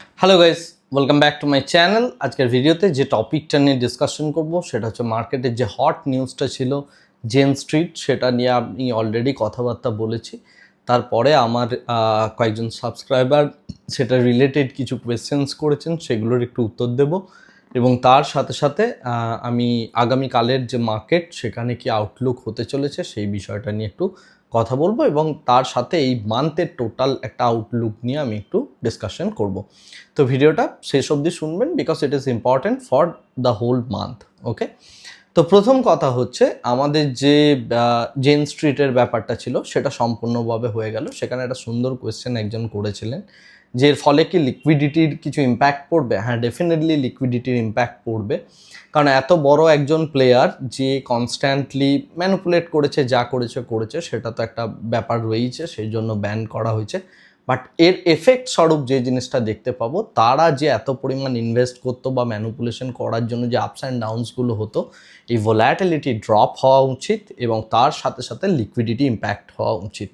Hello guys welcome back to my channel আজকের ভিডিওতে যে টপিকটা নিয়ে ডিসকাশন করব, সেটা হচ্ছে মার্কেটের যে হট নিউজটা ছিল জেন স্ট্রিট সেটা নিয়ে আমি অলরেডি কথাবার্তা বলেছি। তারপরে আমার কয়েকজন সাবস্ক্রাইবার সেটা রিলেটেড কিছু কোয়েশ্চেন্স করেছেন, সেগুলোর একটু উত্তর দেব। এবং তার সাথে সাথে আমি আগামীকালের যে মার্কেট সেখানে কি আউটলুক হতে চলেছে, সেই বিষয়টা নিয়ে একটু কথা বলব এবং তার সাথে এই মান্থের টোটাল একটা আউটলুক নিয়ে আমি একটু ডিসকাশন করব। তো ভিডিওটা শেষ অবধি শুনবেন because it is important for the whole month okay তো প্রথম কথা হচ্ছে আমাদের যে জেন স্ট্রিটের ব্যাপারটা ছিল সেটা সম্পূর্ণভাবে হয়ে গেল। সেখানে একটা সুন্দর কোয়েশ্চেন একজন করেছিলেন। যে এর ফলে কি লিকুইডিটির কিছু ইম্প্যাক্ট পড়বে? হ্যাঁ ডেফিনেটলি লিকুইডিটির ইম্প্যাক্ট পড়বে। কারণ এত বড় একজন প্লেয়ার যে কনস্ট্যান্টলি ম্যানুপুলেট করেছে, যা করেছে করেছে, সেটা তো একটা ব্যাপার রয়েছে সেই জন্য ব্যান করা হয়েছে। বাট এর এফেক্ট স্বরূপ যে জিনিসটা দেখতে পাবো, তারা যে এত পরিমাণ ইনভেস্ট করতো বা ম্যানুপুলেশন করার জন্য যে আপস অ্যান্ড ডাউনসগুলো হতো, এই ভোলাটিলিটি ড্রপ হওয়া উচিত এবং তার সাথে সাথে লিকুইডিটি ইম্প্যাক্ট হওয়া উচিত।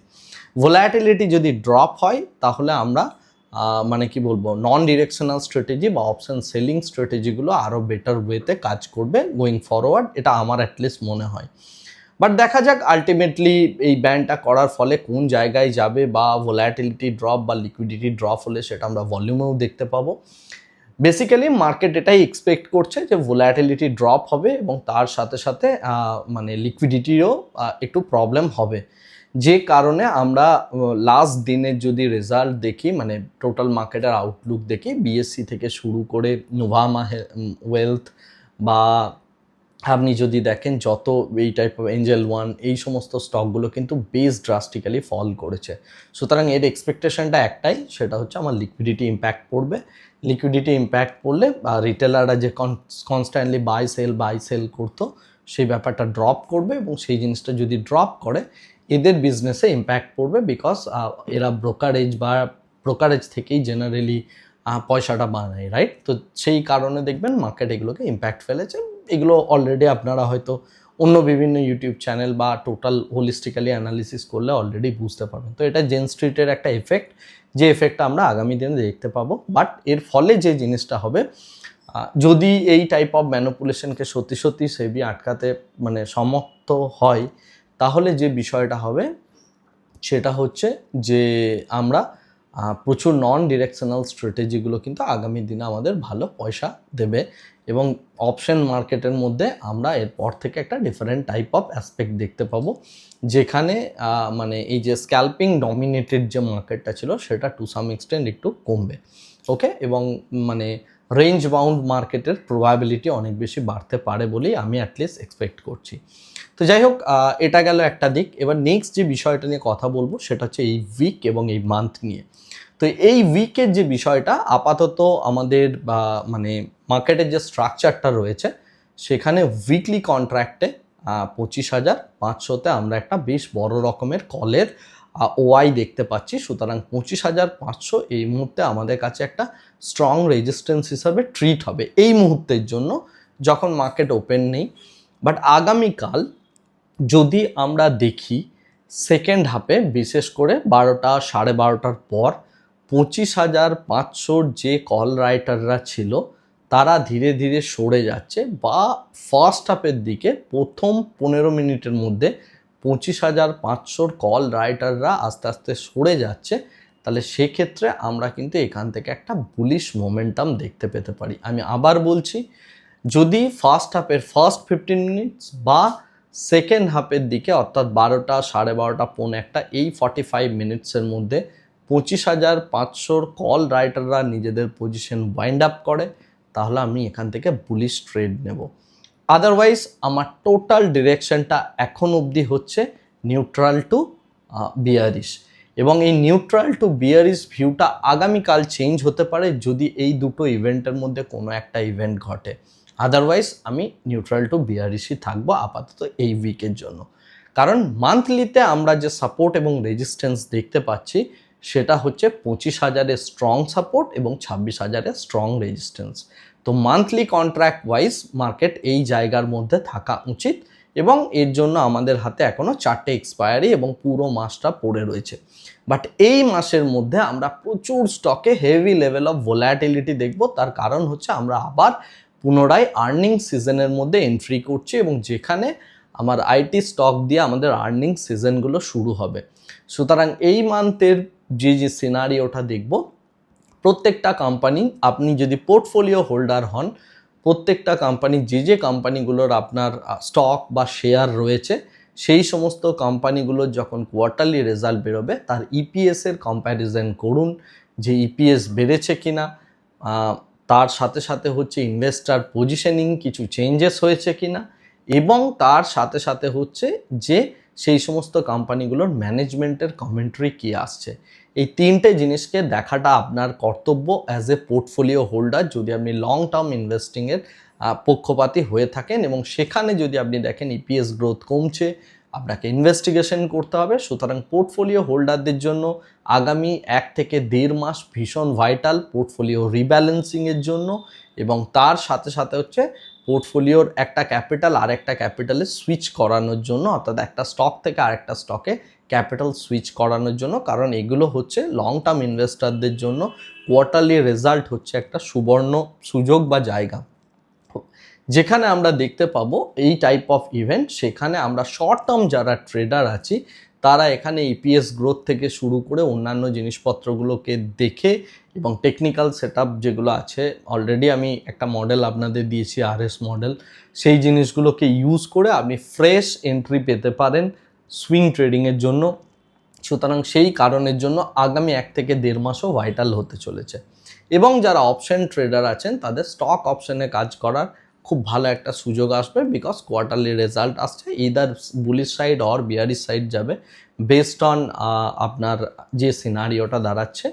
ভোলাটিলিটি যদি ড্রপ হয়, তাহলে আমরা মানে কি বলব নন ডিরেকশনাল স্ট্র্যাটেজি বা অপশন সেলিং স্ট্র্যাটেজিগুলো আরও বেটার ওয়েতে কাজ করবে গোয়িং ফরওয়ার্ড এটা আমার অ্যাটলিস্ট মনে হয়। বাট দেখা যাক আলটিমেটলি এই ব্যান্ডটা করার ফলে কোন জায়গায় যাবে বা ভোলাটিলিটি ড্রপ বা লিকুইডিটি ড্রপ হলে সেটা আমরা ভলিউমেও দেখতে পাবো। বেসিক্যালি মার্কেট এটাই এক্সপেক্ট করছে যে ভোলাটিলিটি ড্রপ হবে এবং তার সাথে সাথে মানে লিকুইডিটিরও একটু প্রবলেম হবে। যে কারণে আমরা লাস্ট দিনের যদি রেজাল্ট দেখি মানে টোটাল মার্কেটের আউটলুক দেখি বিএসসি থেকে শুরু করে নোভামা ওয়েলথ বা আপনি যদি দেখেন যত এই টাইপ অফ এঞ্জেল ওয়ান এই সমস্ত স্টকগুলো কিন্তু বেশ ড্রাস্টিক্যালি ফল করেছে। সুতরাং এর এক্সপেকটেশনটা একটাই, সেটা হচ্ছে আমার লিকুইডিটি ইম্প্যাক্ট পড়বে। লিকুইডিটি ইম্প্যাক্ট পড়লে বা রিটেলাররা যে constantly buy sell buy sell করতো, সেই ব্যাপারটা ড্রপ করবে এবং সেই জিনিসটা যদি ড্রপ করে, এদের বিজনেসে ইম্প্যাক্ট পড়বে বিকজ এরা ব্রোকারেজ বা ব্রোকারেজ থেকেই জেনারেলি পয়সাটা বানায় রাইট তো সেই কারণে দেখবেন মার্কেট এগুলোকে ইম্প্যাক্ট ফেলেছে। এগুলো অলরেডি আপনারা হয়তো অন্য বিভিন্ন ইউটিউব চ্যানেল বা টোটাল হোলিস্টিক্যালি অ্যানালিসিস করলে অলরেডি বুঝতে পারবেন। তো এটা জেন স্ট্রিটের একটা এফেক্ট যে এফেক্টটা আমরা আগামী দিনে দেখতে পাবো। বাট এর ফলে যে জিনিসটা হবে যদি এই টাইপ অফ ম্যানুপুলেশনকে সত্যি সত্যি সেবি আটকাতে মানে সমর্থ হয়, তাহলে যে বিষয়টা হবে, সেটা হচ্ছে যে আমরা প্রচুর নন ডিরেকশনাল স্ট্র্যাটেজিগুলো কিন্তু আগামী দিনে আমাদের ভালো পয়সা দেবে এবং অপশন মার্কেটের মধ্যে আমরা এরপর থেকে একটা ডিফারেন্ট টাইপ অফ অ্যাসপেক্ট দেখতে পাবো। যেখানে মানে এই যে স্ক্যাল্পিং ডমিনেটেড যে মার্কেটটা ছিল, সেটা টু সাম এক্সটেন্ট একটু কমবে। ওকে এবং মানে রেঞ্জ বাউন্ড মার্কেটের প্রবাবিলিটি অনেক বেশি বাড়তে পারে বলেই আমি অ্যাটলিস্ট এক্সপেক্ট করছি। তো যাই হোক এটা গেল একটা দিক। এবার নেক্সট যে বিষয়টা নিয়ে কথা বলব, সেটা হচ্ছে এই উইক এবং এই মান্থ নিয়ে। তো এই উইকের যে বিষয়টা, আপাতত আমাদের মানে মার্কেটের যে স্ট্রাকচারটা রয়েছে, সেখানে উইকলি কন্ট্রাক্টে পঁচিশ হাজার পাঁচশোতে আমরা একটা বেশ বড় রকমের কলের ওআই দেখতে পাচ্ছি। সুতরাং পঁচিশ হাজার পাঁচশো এই মুহূর্তে আমাদের কাছে একটা স্ট্রং রেজিস্ট্যান্স হিসাবে ট্রিট হবে। এই মুহূর্তের জন্য যখন মার্কেট ওপেন নেই বাট আগামীকাল যদি আমরা দেখি সেকেন্ড হাফে বিশেষ করে বারোটা, সাড়ে বারোটার পর পঁচিশ হাজার পাঁচশোর যে কল রাইটাররা ছিল, তারা ধীরে ধীরে সরে যাচ্ছে বা ফার্স্ট হাফের দিকে প্রথম পনেরো মিনিটের মধ্যে পঁচিশ হাজার পাঁচশোর কল রাইটাররা আস্তে আস্তে সরে যাচ্ছে। তাহলে সেক্ষেত্রে আমরা কিন্তু এখান থেকে একটা বুলিশ মোমেন্টাম দেখতে পেতে পারি। আমি আবার বলছি, যদি ফার্স্ট হাফের ফার্স্ট ফিফটিন মিনিটস বা সেকেন্ড হাফের দিকে, অর্থাৎ বারোটা, সাড়ে বারোটা, পৌনে একটা, এই ফর্টি ফাইভ মিনিটসের মধ্যে পঁচিশ হাজার পাঁচশোর কল রাইটাররা নিজেদের পজিশন ওয়াইন্ড আপ করে। তাহলে আমি এখান থেকে বুলিশ ট্রেড নেব। আদারওয়াইজ আমার টোটাল ডিরেকশনটা এখন অবধি হচ্ছে নিউট্রাল টু বিয়ারিশ এবং এই নিউট্রাল টু বিয়ারিশ ভিউটা আগামীকাল চেঞ্জ হতে পারে যদি এই দুটো ইভেন্টের মধ্যে কোনো একটা ইভেন্ট ঘটে। আদারওয়াইজ আমি নিউট্রাল টু বিয়ারিশই থাকব আপাতত এই উইকের জন্য। কারণ মান্থলিতে আমরা যে সাপোর্ট এবং রেজিস্ট্যান্স দেখতে পাচ্ছি, সেটা হচ্ছে পঁচিশ হাজারের স্ট্রং সাপোর্ট এবং ছাব্বিশ হাজারের স্ট্রং রেজিস্ট্যান্স তো মান্থলি কন্ট্রাক্ট ওয়াইজ মার্কেট এই জায়গার মধ্যে থাকা উচিত এবং এর জন্য আমাদের হাতে এখনও চারটে এক্সপায়ারি এবং পুরো মাসটা পড়ে রয়েছে। বাট এই মাসের মধ্যে আমরা প্রচুর স্টকে হেভি লেভেল অফ ভোলাটিলিটি দেখব, তার কারণ হচ্ছে আমরা আবার পুনরায় আর্নিং সিজনের মধ্যে এন্ট্রি করছি এবং যেখানে আমার আইটি স্টক দিয়ে আমাদের আর্নিং সিজনগুলো শুরু হবে। সুতরাং এই মান্থের যে যে সিনারিওটা দেখব, প্রত্যেকটা কোম্পানি আপনি যদি পোর্টফোলিও হোল্ডার হন, প্রত্যেকটা কোম্পানি যে যে কোম্পানিগুলোর আপনার স্টক বা শেয়ার রয়েছে, সেই সমস্ত কোম্পানিগুলোর যখন কোয়ার্টারলি রেজাল্ট বেরোবে, তার ইপিএসের কম্প্যারিজন করুন যে ইপিএস বেড়েছে কিনা তার সাথে সাথে হচ্ছে ইনভেস্টার পজিশনিং কিছু চেঞ্জেস হয়েছে কিনা এবং তার সাথে সাথে হচ্ছে যে সেই সমস্ত কোম্পানিগুলোর ম্যানেজমেন্টের কমেন্ট্রি কী আসছে। এই তিনটে জিনিসকে দেখাটা আপনার কর্তব্য অ্যাজ এ পোর্টফোলিও হোল্ডার যদি আপনি লং টার্ম ইনভেস্টিংয়ের পক্ষপাতী হয়ে থাকেন এবং সেখানে যদি আপনি দেখেন ইপিএস গ্রোথ কমছে আপনাকে ইনভেস্টিগেশন করতে হবে। সুতরাং পোর্টফোলিও হোল্ডারদের জন্য আগামী এক থেকে দেড় মাস ভীষণ ভাইটাল পোর্টফোলিও রিব্যালেন্সিংয়ের জন্য এবং তার সাথে সাথে হচ্ছে পোর্টফোলিওর একটা ক্যাপিটাল আর একটা ক্যাপিটালে সুইচ করানোর জন্য, অর্থাৎ একটা স্টক থেকে আরেকটা স্টকে ক্যাপিটাল সুইচ করানোর জন্য, কারণ এগুলো হচ্ছে লং টার্ম ইনভেস্টারদের জন্য কোয়ার্টারলি রেজাল্ট হচ্ছে একটা সুবর্ণ সুযোগ বা জায়গা। যেখানে আমরা দেখতে পাবো এই টাইপ অফ ইভেন্ট সেখানে আমরা শর্ট টার্ম যারা ট্রেডার আছি, তারা এখানে ইপিএস গ্রোথ থেকে শুরু করে অন্যান্য জিনিসপত্রগুলোকে দেখে এবং টেকনিক্যাল সেট যেগুলো আছে অলরেডি আমি একটা মডেল আপনাদের দিয়েছি আরএস মডেল সেই জিনিসগুলোকে ইউজ করে আপনি ফ্রেশ এন্ট্রি পেতে পারেন সুইং ট্রেডিংয়ের জন্য। সুতরাং সেই কারণের জন্য আগামী এক থেকে দেড় মাসও ভাইটাল হতে চলেছে। এবং যারা অপশন ট্রেডার আছেন, তাদের স্টক অপশনে কাজ করার খুব ভালো একটা সুযোগ আসবে বিকজ কোয়ার্টারলি রেজাল্ট আসছে। Either bullish side or bearish side যাবে। বেসড অন আপনার যে সিনারিওটা দাঁড়াচ্ছে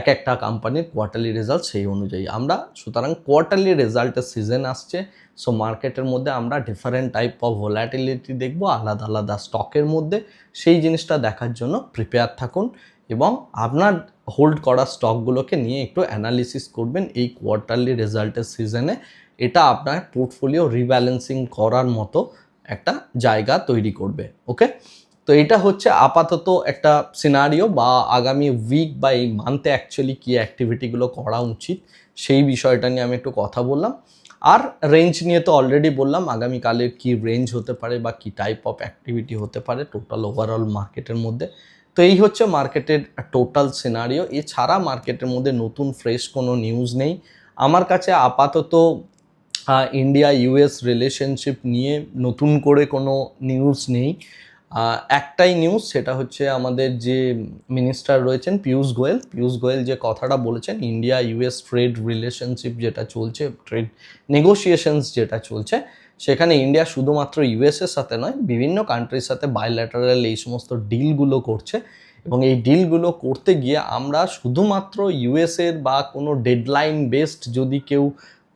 এক একটা কোম্পানির কোয়ার্টারলি রেজাল্ট সেই অনুযায়ী। আমরা, সুতরাং কোয়ার্টারলি রেজাল্টের সিজন আসছে। সো মার্কেটের মধ্যে আমরা ডিফারেন্ট টাইপ অফ ভোলাটিলিটি দেখব, আলাদা আলাদা স্টকের মধ্যে। সেই জিনিসটা দেখার জন্য প্রিপেয়ার থাকুন এবং আপনার হোল্ড করা স্টকগুলোকে নিয়ে একটু অ্যানালিসিস করবেন এই কোয়ার্টারলি রেজাল্টের সিজনে এটা আপনার পোর্টফোলিও রিব্যালেন্সিং করার মতো একটা জায়গা তৈরি করবে ওকে তো এটা হচ্ছে আপাতত একটা সিনারিও বা আগামী উইক বা এই মান্থে অ্যাকচুয়ালি কী অ্যাক্টিভিটিগুলো করা উচিত সেই বিষয়টা নিয়ে আমি একটু কথা বললাম। আর রেঞ্জ নিয়ে তো অলরেডি বললাম আগামীকালের কী রেঞ্জ হতে পারে বা কী টাইপ অফ অ্যাক্টিভিটি হতে পারে টোটাল ওভারঅল মার্কেটের মধ্যে। তো এই হচ্ছে মার্কেটের টোটাল সিনারিও এছাড়া মার্কেটের মধ্যে নতুন ফ্রেশ কোনো নিউজ নেই। আমার কাছে আপাতত ইন্ডিয়া ইউএস রিলেশনশিপ নিয়ে নতুন করে কোনো নিউজ নেই। একটাই নিউজ সেটা হচ্ছে আমাদের যে মিনিস্টার রয়েছেন পীয়ূষ গোয়েল পীয়ূষ গোয়েল যে কথাটা বলেছেন ইন্ডিয়া ইউএস ট্রেড রিলেশনশিপ যেটা চলছে ট্রেড নেগোসিয়েশনস যেটা চলছে, সেখানে ইন্ডিয়া শুধুমাত্র ইউএসের সাথে নয়, বিভিন্ন কান্ট্রির সাথে বায়োল্যাটারাল এই সমস্ত ডিলগুলো করছে। এবং এই ডিলগুলো করতে গিয়ে আমরা শুধুমাত্র ইউএসের বা কোনো ডেডলাইন বেসড যদি কেউ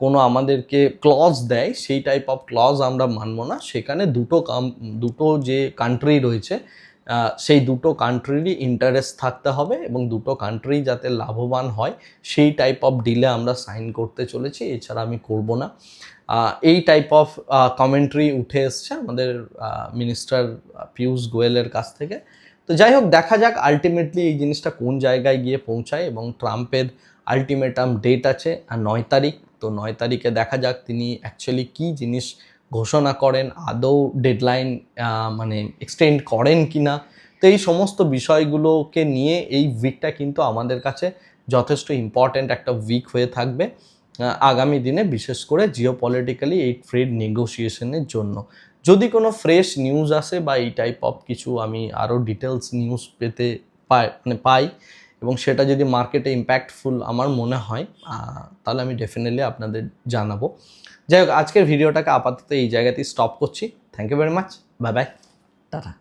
কোনো আমাদেরকে ক্লজ দেয়, সেই টাইপ অফ ক্লজ আমরা মানব না। সেখানে দুটো কাম দুটো যে কান্ট্রি রয়েছে সেই দুটো কান্ট্রিরই ইন্টারেস্ট থাকতে হবে এবং দুটো কান্ট্রি যাতে লাভবান হয়, সেই টাইপ অফ ডিলে আমরা সাইন করতে চলেছি, এছাড়া আমি করব না। এই টাইপ অফ কমেন্ট্রি উঠে এসছে আমাদের মিনিস্টার পীয়ূষ গোয়েলের কাছ থেকে। তো যাই হোক, দেখা যাক আলটিমেটলি এই জিনিসটা কোন জায়গায় গিয়ে পৌঁছায় এবং ট্রাম্পের আলটিমেটাম ডেট আছে আর নয় তারিখ, তো নয় তারিখে দেখা যাক তিনি অ্যাকচুয়ালি কী জিনিস ঘোষণা করেন, আদৌ ডেডলাইন মানে এক্সটেন্ড করেন কি না তো এই সমস্ত বিষয়গুলোকে নিয়ে এই উইকটা কিন্তু আমাদের কাছে যথেষ্ট ইম্পর্ট্যান্ট একটা উইক হয়ে থাকবে আগামী দিনে বিশেষ করে জিও পলিটিক্যালি এই ট্রেড নেগোসিয়েশনের জন্য। যদি কোনো ফ্রেশ নিউজ আসে বা এই টাইপ অফ কিছু আমি আরও ডিটেলস নিউজ পেতে পাই মানে পাই এবং সেটা যদি মার্কেটে ইম্প্যাক্টফুল আমার মনে হয় তাহলে আমি ডেফিনেটলি আপনাদের জানাব। যাই হোক, আজকের ভিডিওটাকে আপাতত এই জায়গাতেই স্টপ করছি। Thank you very much bye bye tata